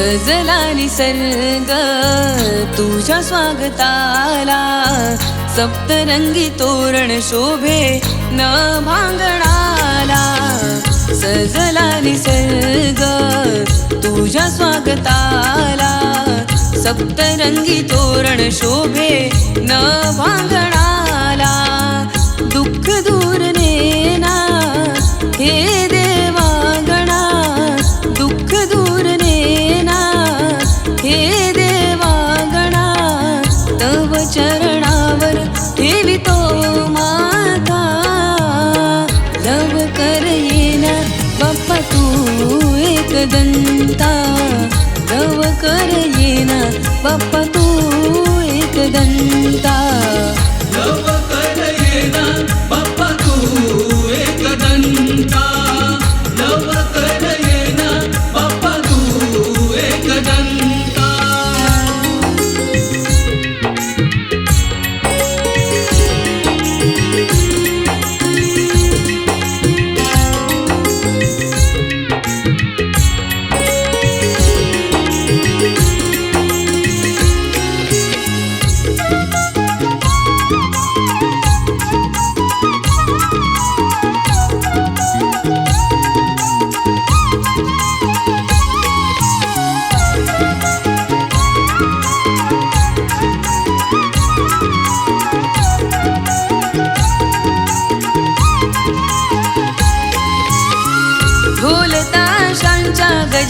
सजला निसर्ग तुझ्या स्वागताला सप्तरंगी तोरण शोभे न भांगणाला. सजला निसर्ग तुझ्या स्वागताला सप्तरंगी तोरण शोभे न भांग पप्पा तू एक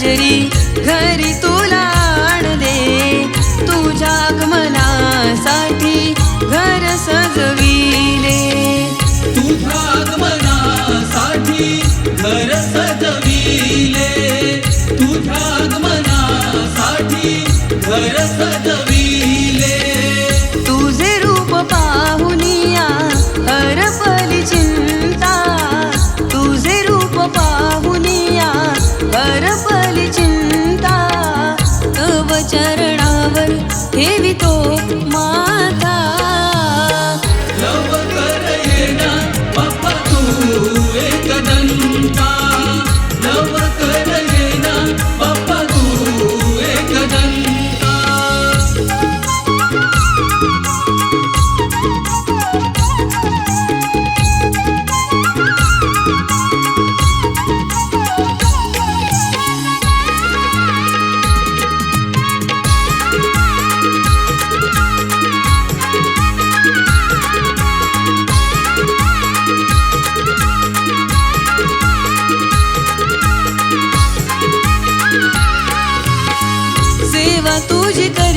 ताशांच्या घरी तू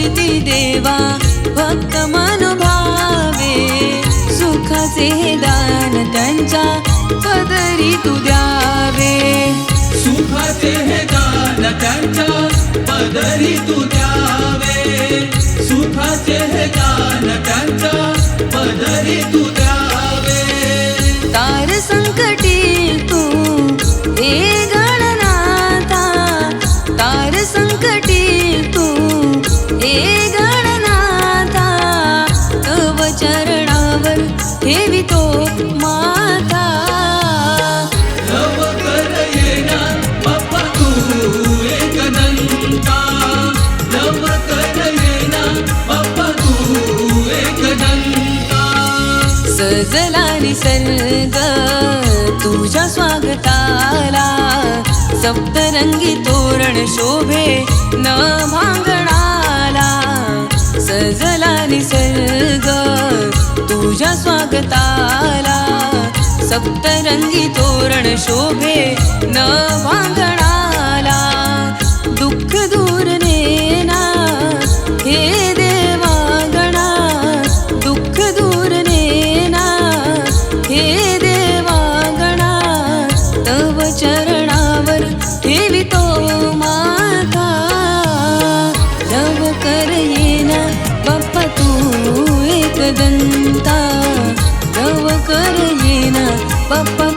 करती देवा भक्त मनोभावे सुखाचे हे दान त्यांच्या पदरी तू द्यावे. सुखाचे हे दान त्यांच्या पदरी तू द्यावे. सुखाचे हे दान त्यांच्या पदरी तू सजला निसर्ग तुझ्या स्वागताला सप्तरंगी तोरण शोभे न भांगणाला सजला निसर्ग तुझ्या स्वागताला सप्तरंगी तोरण शोभे न भांगणाला चरणावर चरणावर ठेवितो माता. लवकर येना बाप्पा तू एकदंता लवकर लव कर येना बाप्पा